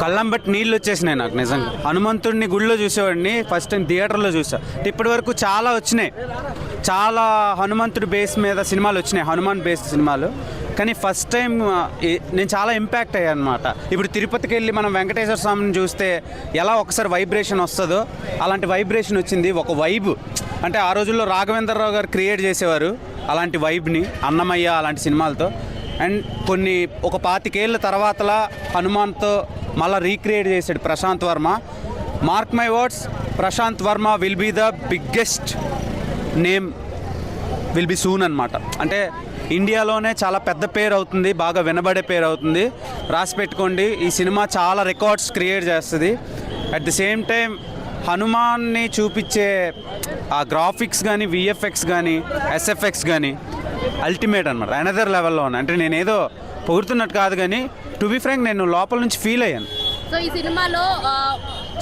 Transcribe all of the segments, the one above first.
కళ్ళం బట్టి నీళ్ళు వచ్చేసినాయి నాకు నిజంగా. హనుమంతుడిని గుడిలో చూసేవాడిని ఫస్ట్ టైం థియేటర్లో చూసా. ఇప్పటి వరకు చాలా వచ్చినాయి. చాలా హనుమంతుడి బేస్ మీద సినిమాలు వచ్చినాయి హనుమాన్ బేస్ సినిమాలు. కానీ ఫస్ట్ టైం నేను చాలా ఇంపాక్ట్ అయ్యాను అనమాట ఇప్పుడు తిరుపతికి వెళ్ళి మనం వెంకటేశ్వర స్వామిని చూస్తే ఎలా ఒకసారి వైబ్రేషన్ వస్తుందో అలాంటి వైబ్రేషన్ వచ్చింది. ఒక వైబ్. అంటే ఆ రోజుల్లో రాఘవేంద్రరావు గారు క్రియేట్ చేసేవారు అలాంటి వైబ్ని అన్నమయ్య అలాంటి సినిమాలతో. అండ్ కొన్ని ఒక పాతికేళ్ళ తర్వాతలా హనుమాన్తో మళ్ళీ రీక్రియేట్ చేశాడు Prashanth Varma. Mark my words Prashanth Varma will be the biggest name will be soon అనమాట అంటే ఇండియాలోనే చాలా పెద్ద పేరు అవుతుంది బాగా వినబడే పేరు అవుతుంది. రాసి పెట్టుకోండి ఈ సినిమా చాలా రికార్డ్స్ క్రియేట్ చేస్తుంది. అట్ ది సేమ్ టైం హనుమాన్ని చూపించే ఆ గ్రాఫిక్స్ కానీ విఎఫ్ఎక్స్ కానీ ఎస్ఎఫ్ఎక్స్ కానీ అల్టిమేట్ అనమాట అనదర్ లెవెల్లో ఉన్నాయి అంటే నేను ఏదో పొగుడుతున్నట్టు కాదు కానీ టు బి ఫ్రాంక్ నేను లోపల నుంచి ఫీల్ అయ్యాను. సో ఈ సినిమాలో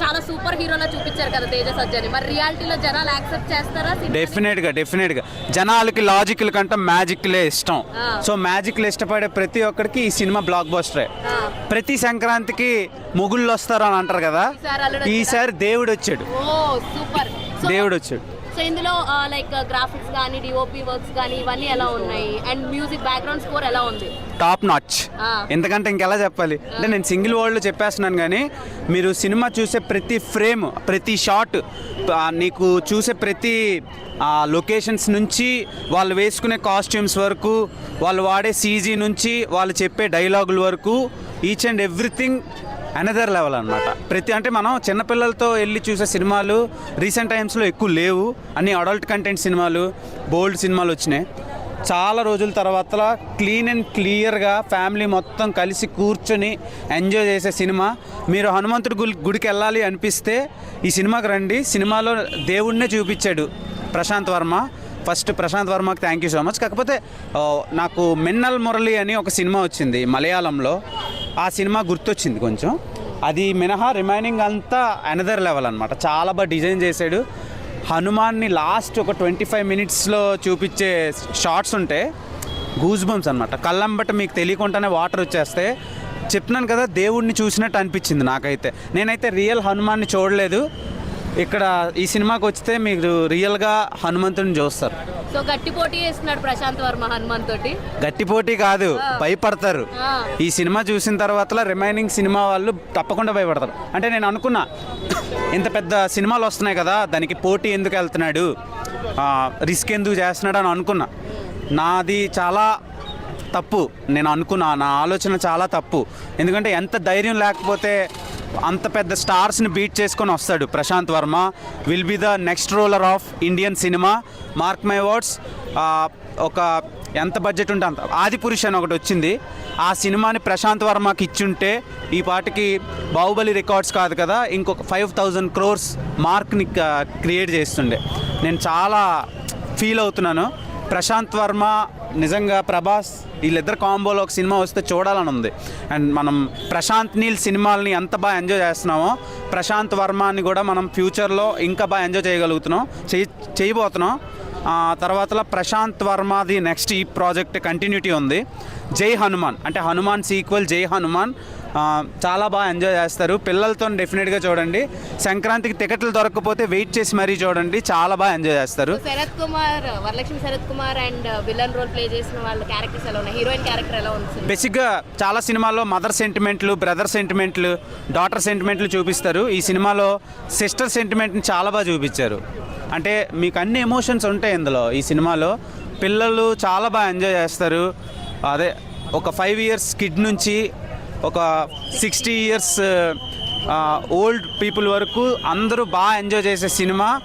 చాలా సూపర్ హీరోలా చూపించారు కదా తేజ సజ్జని మరి రియాలిటీలో జనాలు యాక్సెప్ట్ చేస్తారా సినిమాని? డెఫినెట్గా డెఫినెట్గా జనాలకి లాజిక్ల కంటే మ్యాజిక్లే ఇష్టం. సో మ్యాజిక్లు ఇష్టపడే ప్రతి ఒక్కరికి ఈ సినిమా బ్లాక్ బస్టరే. ప్రతి సంక్రాంతికి మొగుళ్ళు వస్తారు అని అంటారు కదా ఈసారి దేవుడు వచ్చాడు. దేవుడు వచ్చాడు. సో ఇందులో లైక్ గ్రాఫిక్స్ కానీ డిఓపి వర్క్స్ కానీ ఇవన్నీ ఎలా ఉన్నాయి? అండ్ మ్యూజిక్ బ్యాక్గ్రౌండ్ స్కోర్ ఎలా ఉంది? Top notch. ఎందుకంటే ఇంకెలా చెప్పాలి? అంటే నేను సింగిల్ వరల్డ్లో చెప్పేస్తున్నాను కానీ మీరు సినిమా చూసే ప్రతి ఫ్రేమ్ ప్రతి షాట్ నీకు చూసే ప్రతి లొకేషన్స్ నుంచి వాళ్ళు వేసుకునే కాస్ట్యూమ్స్ వరకు వాళ్ళు వాడే సీజీ నుంచి వాళ్ళు చెప్పే డైలాగుల వరకు each and everything another level అనమాట ప్రతి అంటే మనం చిన్నపిల్లలతో వెళ్ళి చూసే సినిమాలు రీసెంట్ టైమ్స్లో ఎక్కువ లేవు. అన్ని అడల్ట్ కంటెంట్ సినిమాలు బోల్డ్ సినిమాలు వచ్చినాయి. చాలా రోజుల తర్వాత క్లీన్ అండ్ క్లియర్గా ఫ్యామిలీ మొత్తం కలిసి కూర్చొని ఎంజాయ్ చేసే సినిమా. మీరు హనుమంతుడి గుడి గుడికి వెళ్ళాలి అనిపిస్తే ఈ సినిమాకి రండి. సినిమాలో దేవుడినే చూపించాడు ప్రశాంత్ వర్మ. ఫస్ట్ ప్రశాంత్ వర్మకి థ్యాంక్ యూ సో మచ్ కాకపోతే నాకు మిన్నల్ మురళి అని ఒక సినిమా వచ్చింది మలయాళంలో. ఆ సినిమా గుర్తొచ్చింది కొంచెం. అది మినహా రిమైనింగ్ అంతా అనదర్ లెవెల్ అనమాట చాలా బాగా డిజైన్ చేశాడు హనుమాన్ని లాస్ట్ ఒక ట్వంటీ ఫైవ్ మినిట్స్లో చూపించే షార్ట్స్ ఉంటే గూజ్ బంప్స్ అనమాట కళ్ళంబట మీకు తెలియకుండానే వాటర్ వచ్చేస్తే చెప్తున్నాను కదా దేవుడిని చూసినట్టు అనిపించింది నాకైతే. నేనైతే రియల్ హనుమాన్ని చూడలేదు. ఇక్కడ ఈ సినిమాకి వస్తే మీరు రియల్గా హనుమంతుడిని చూస్తారు. సో గట్టి పోటీ చేస్తున్నాడు ప్రశాంత్ వర్మ హనుమాన్ తోటి. గట్టి పోటీ కాదు భయపడతారు. ఈ సినిమా చూసిన తర్వాత రిమైనింగ్ సినిమా వాళ్ళు తప్పకుండా భయపడతారు. అంటే నేను అనుకున్నా ఇంత పెద్ద సినిమాలు వస్తున్నాయి కదా దానికి పోటీ ఎందుకు వెళ్తున్నాడు రిస్క్ ఎందుకు చేస్తున్నాడు అని అనుకున్నా. నాది చాలా తప్పు నేను అనుకున్నా నా ఆలోచన చాలా తప్పు. ఎందుకంటే ఎంత ధైర్యం లేకపోతే అంత పెద్ద స్టార్స్ని బీట్ చేసుకొని వస్తాడు Prashanth Varma. Will be the next ruler of Indian cinema mark my words ఒక ఎంత బడ్జెట్ ఉంటే అంత. ఆది పురుష్ అని ఒకటి వచ్చింది. ఆ సినిమాని ప్రశాంత్ వర్మకి ఇచ్చుంటే ఈ పాటికి బాహుబలి రికార్డ్స్ కాదు కదా ఇంకొక ఫైవ్ థౌజండ్ క్రోర్స్ మార్క్ని క్రియేట్ చేస్తుండే. నేను చాలా ఫీల్ అవుతున్నాను. ప్రశాంత్ వర్మ నిజంగా ప్రభాస్ వీళ్ళిద్దరు కాంబోలో ఒక సినిమా వస్తే చూడాలని ఉంది. అండ్ మనం ప్రశాంత్ నీల్ సినిమాల్ని ఎంత బాగా ఎంజాయ్ చేస్తున్నామో ప్రశాంత్ వర్మని కూడా మనం ఫ్యూచర్లో ఇంకా బాగా ఎంజాయ్ చేయగలుగుతున్నాం చేయి చేయబోతున్నాం. తర్వాతలో తర్వాత ప్రశాంత్ వర్మది నెక్స్ట్ ఈ ప్రాజెక్ట్ కంటిన్యూటీ ఉంది. జై హనుమాన్ అంటే హనుమాన్ సీక్వెల్ జై హనుమాన్. చాలా బాగా ఎంజాయ్ చేస్తారు. పిల్లలతో డెఫినెట్గా చూడండి. సంక్రాంతికి టికెట్లు దొరకకపోతే వెయిట్ చేసి మరీ చూడండి. చాలా బాగా ఎంజాయ్ చేస్తారు. Sarath Kumar Varalakshmi Sarath Kumar and villain role play చేసిన వాళ్ళ క్యారెక్టర్స్ ఎలా ఉన్నాయి? హీరోయిన్ క్యారెక్టర్ ఎలా ఉంది బేసిక్గా చాలా సినిమాల్లో మదర్ సెంటిమెంట్లు బ్రదర్ సెంటిమెంట్లు డాటర్ సెంటిమెంట్లు చూపిస్తారు. ఈ సినిమాలో సిస్టర్ సెంటిమెంట్ని చాలా బాగా చూపించారు. అంటే మీకు అన్ని ఎమోషన్స్ ఉంటాయి ఇందులో. ఈ సినిమాలో పిల్లలు చాలా బాగా ఎంజాయ్ చేస్తారు. అదే ఒక ఫైవ్ ఇయర్స్ కిడ్ నుంచి ఒక సిక్స్టీ ఇయర్స్ ఓల్డ్ పీపుల్ వరకు అందరూ బాగా ఎంజాయ్ చేసే సినిమా.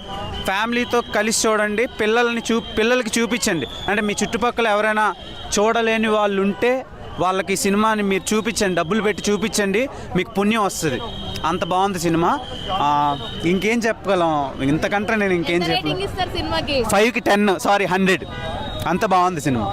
ఫ్యామిలీతో కలిసి చూడండి పిల్లల్ని చూ పిల్లలకి చూపించండి. అంటే మీ చుట్టుపక్కల ఎవరైనా చూడలేని వాళ్ళు ఉంటే వాళ్ళకి ఈ సినిమాని మీరు చూపించండి డబ్బులు పెట్టి చూపించండి మీకు పుణ్యం వస్తుంది. అంత బాగుంది సినిమా. ఇంకేం చెప్పగలం? ఇంతకంటే నేను ఇంకేం చెప్పను ఫైవ్కి టెన్ సారీ హండ్రెడ్. అంత బాగుంది సినిమా.